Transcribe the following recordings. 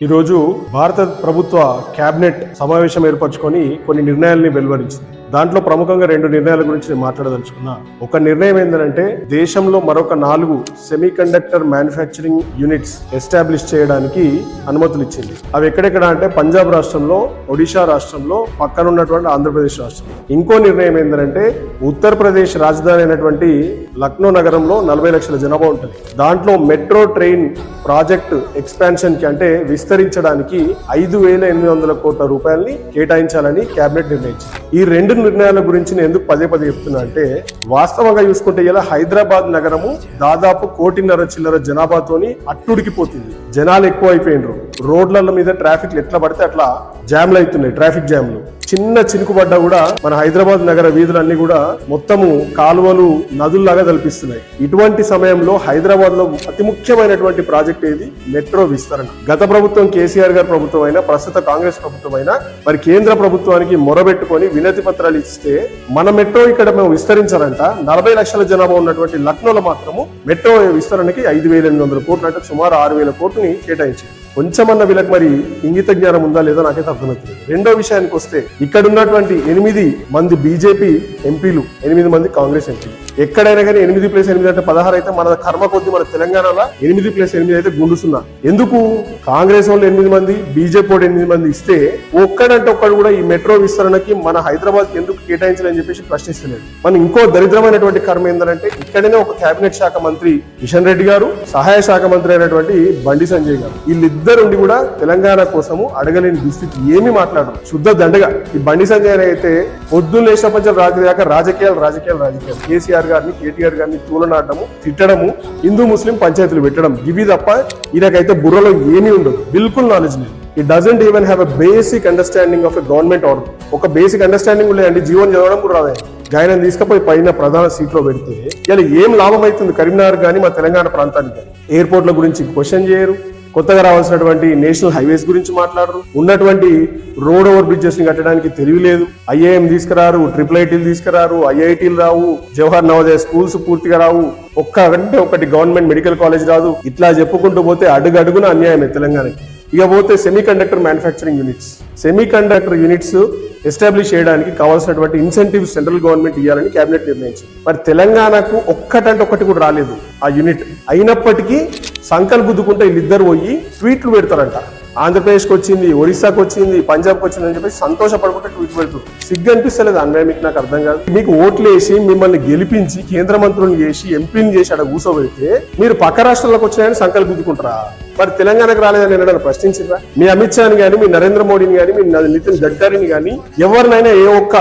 ఈరోజు భారత ప్రభుత్వ కేబినెట్ సమావేశం ఏర్పరచుకొని కొన్ని నిర్ణయాల్ని వెలువరించింది. దాంట్లో ప్రముఖంగా రెండు నిర్ణయాల గురించి నేను మాట్లాడదలుచుకున్నా. ఒక నిర్ణయం ఏంటంటే దేశంలో మరొక నాలుగు semi conductor manufacturing units establish చేయడానికి అనుమతులు ఇచ్చింది. అవి ఎక్కడెక్కడ అంటే పంజాబ్ రాష్ట్రంలో ఒడిషా రాష్ట్రంలో పక్కన ఉన్నటువంటి ఆంధ్రప్రదేశ్ రాష్ట్రం ఇంకో నిర్ణయం ఏంటంటే ఉత్తరప్రదేశ్ రాజధాని అయినటువంటి లక్నో నగరంలో నలభై లక్షల జనాభా ఉంటుంది. దాంట్లో మెట్రో ట్రైన్ ప్రాజెక్ట్ ఎక్స్పాన్షన్కి అంటే విస్తరించడానికి ఐదు వేల ఎనిమిది వందల కోట్ల రూపాయలని కేటాయించాలని కేబినెట్ నిర్ణయించింది. ఈ రెండు నిర్ణయాల గురించి నేను ఎందుకు పదే పదే చెప్తున్నా అంటే వాస్తవంగా చూసుకుంటే ఇలా హైదరాబాద్ నగరము దాదాపు కోటిన్నర చిల్లర జనాభాతోని అట్టుడికిపోతుంది జనాలు ఎక్కువ అయిపోయినరు రోడ్ల మీద ట్రాఫిక్ ఎట్లా పడితే అట్లా జామ్లు అవుతున్నాయి ట్రాఫిక్ జామ్లు. చిన్న చినుకుబడ్డ కూడా మన హైదరాబాద్ నగర వీధులన్నీ కూడా మొత్తము కాలువలు నదుల్లాగా కల్పిస్తున్నాయి ఇటువంటి సమయంలో హైదరాబాద్లో అతి ముఖ్యమైనటువంటి ప్రాజెక్ట్ ఏది? మెట్రో విస్తరణ. గత ప్రభుత్వం కేసీఆర్ గారి ప్రభుత్వం అయినా ప్రస్తుత కాంగ్రెస్ ప్రభుత్వం అయినా మరి కేంద్ర ప్రభుత్వానికి మొరబెట్టుకొని వినతి పత్రాలు ఇస్తే మన మెట్రో ఇక్కడ మేము విస్తరించాలంట. నలభై లక్షల జనాభా ఉన్నటువంటి లక్నోలో మాత్రము మెట్రో విస్తరణకి ఐదు వేల ఎనిమిది వందల కోట్లు అంటే సుమారు ఆరు వేల కోట్లని కేటాయించింది కొంచెమన్న వీళ్ళకి మరి ఇంగిత జ్ఞానం ఉందా లేదా నాకైతే అర్థమవుతుంది. రెండో విషయానికి వస్తే ఇక్కడ ఉన్నటువంటి ఎనిమిది మంది బీజేపీ ఎంపీలు ఎనిమిది మంది కాంగ్రెస్ ఎంపీలు. ఎక్కడైనా కానీ ఎనిమిది ప్లస్ ఎనిమిది అంటే పదహారు అయితే మన కర్మ కొద్ది మన తెలంగాణలో ఎనిమిది ప్లస్ ఎనిమిది అయితే గుండు సున్నా ఎందుకు? కాంగ్రెస్ వాళ్ళు ఎనిమిది మంది బీజేపీ వాళ్ళు ఎనిమిది మంది ఇస్తే ఒక్కడంటే ఒక్కడు కూడా ఈ మెట్రో విస్తరణకి మన హైదరాబాద్ ఎందుకు కేటాయించాలని చెప్పేసి ప్రశ్నిస్తలేదు. మన ఇంకో దరిద్రమైనటువంటి కర్మ ఏంటంటే ఇక్కడనే ఒక కేబినెట్ శాఖ మంత్రి కిషన్ రెడ్డి గారు సహాయ శాఖ మంత్రి అయినటువంటి బండి సంజయ్ గారు. వీళ్ళిద్దరుండి కూడా తెలంగాణ కోసము అడగలేని దుస్థితి ఏమీ మాట్లాడరు. శుద్ధ దండగా. ఈ బండి సంజయ్ అయితే పొద్దున్న లేచినప్పటి నుంచి రాత్రి దాకా రాజకీయాలు రాజకీయాలు రాజకీయాలు. కేసీఆర్ గారిని కేటీఆర్ గారిని తూలనాడము తిట్టడము హిందూ ముస్లిం పంచాయతీలు పెట్టడం. ఇవి తప్ప ఈయనకైతే బుర్రలో ఏమీ ఉండదు. బిల్కుల్ నాలెడ్జ్ లేదు. He doesn't even have a basic understanding of a government order ఒక బేసిక్ అండర్స్టాండింగ్ లేదండి జీవన చదవడం కూడా రాదు. ఆయన తీసుకుపోయి పైన ప్రధాన సీట్లో పెడితే ఇలా ఏం లాభం అవుతుంది కరీంనగర్ కానీ మా తెలంగాణ ప్రాంతానికి? కానీ ఎయిర్పోర్ట్ల గురించి క్వశ్చన్ చేయరు. కొత్తగా రావాల్సినటువంటి నేషనల్ హైవేస్ గురించి మాట్లాడరు. ఉన్నటువంటి రోడ్ ఓవర్ బ్రిడ్జెస్ని కట్టడానికి తెలివి లేదు. ఐఏఎం తీసుకురారు ట్రిపుల్ ఐటీలు తీసుకురారు ఐఐటీలు రావు జవహర్ నవోదయ స్కూల్స్ పూర్తిగా రావు. ఒక్క అంటే ఒకటి గవర్నమెంట్ మెడికల్ కాలేజ్ రాదు. ఇట్లా చెప్పుకుంటూ పోతే అడుగు అడుగున అన్యాయమే తెలంగాణకి. ఇకపోతే semi conductor manufacturing units semi conductor units establish చేయడానికి కావాల్సినటువంటి ఇన్సెంటివ్ సెంట్రల్ గవర్నమెంట్ ఇవ్వాలని కేబినెట్ నిర్ణయించింది. మరి తెలంగాణకు ఒక్కటంటే ఒక్కటి కూడా రాలేదు ఆ యూనిట్. అయినప్పటికీ సంకల్ గుద్దుకుంటే వీళ్ళిద్దరు పోయి ట్వీట్లు పెడతారంట. ఆంధ్రప్రదేశ్కి వచ్చింది ఒరిస్సాకి వచ్చింది పంజాబ్కి వచ్చింది అని చెప్పి సంతోషపడుకుంటే ట్వీట్ పెడుతుంది సిగ్గు అనిపిస్తలేదు అన్నయ్య మీకు నాకు అర్థం కాదు. మీకు ఓట్లు వేసి మిమ్మల్ని గెలిపించి కేంద్ర మంత్రులను చేసి ఎంపీని చేసి అక్కడ కూర్చోబెడితే మీరు పక్క రాష్ట్రాలకు వచ్చినాయని సంకల్పించుకుంటారా మరి తెలంగాణకు రాలేదని నేను ప్రశ్నించరా మీ అమిత్ షాని కానీ మీ నరేంద్ర మోడీని కానీ మీ నితిన్ గడ్కరీని కానీ ఎవరినైనా ఏ ఒక్క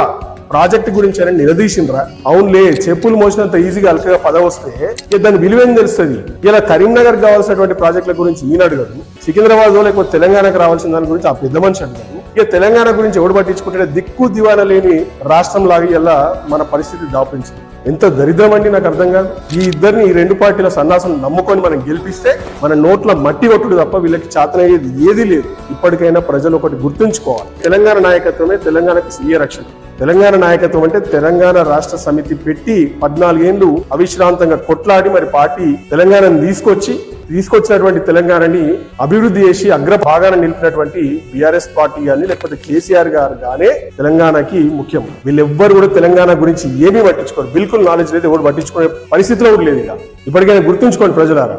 ప్రాజెక్ట్ గురించి అని నిలదీసిండ్రా అవునులే చెప్పులు మోసినంత ఈజీగా అల్కగా పద వస్తే దాని విలువేం తెలుస్తుంది? ఇలా కరీంనగర్ కావాల్సినటువంటి ప్రాజెక్టుల గురించి ఈయన అడగడు సికింద్రాబాద్ లేకపోతే తెలంగాణకు రావాల్సిన దాని గురించి ఆ పెద్ద మనిషి అడిగారు ఇక తెలంగాణ గురించి ఎవడు పట్టించుకుంటే దిక్కు దివాన లేని రాష్ట్రం లాగా ఇలా మన పరిస్థితి దాపించింది. ఎంత దరిద్రం అండి నాకు అర్థం కాదు. ఈ ఇద్దరిని ఈ రెండు పార్టీల సన్నాసం నమ్ముకొని మనం గెలిపిస్తే మన నోట్ల మట్టి కొట్టుడు తప్ప వీళ్ళకి చేతనయ్యేది ఏది లేదు. ఇప్పటికైనా ప్రజలు ఒకటి గుర్తుంచుకోవాలి. తెలంగాణ నాయకత్వమే తెలంగాణకి స్వీయ రక్షణ. తెలంగాణ నాయకత్వం అంటే తెలంగాణ రాష్ట్ర సమితి పెట్టి పద్నాలుగేళ్ళు అవిశ్రాంతంగా కొట్లాడి మరి పార్టీ తెలంగాణను తీసుకొచ్చి తీసుకొచ్చినటువంటి తెలంగాణని అభివృద్ధి చేసి అగ్రభాగాన నిలిపినటువంటి బీఆర్ఎస్ పార్టీ కానీ లేకపోతే కేసీఆర్ గారు గానే తెలంగాణకి ముఖ్యం. వీళ్ళెవ్వరు కూడా తెలంగాణ గురించి ఏమీ పట్టించుకోరు. బిల్కుల్ నాలెడ్జ్ లేదు ఎవరు పట్టించుకునే పరిస్థితిలో కూడా లేదు ఇక. ఇప్పటికైనా గుర్తుంచుకోండి ప్రజలారా.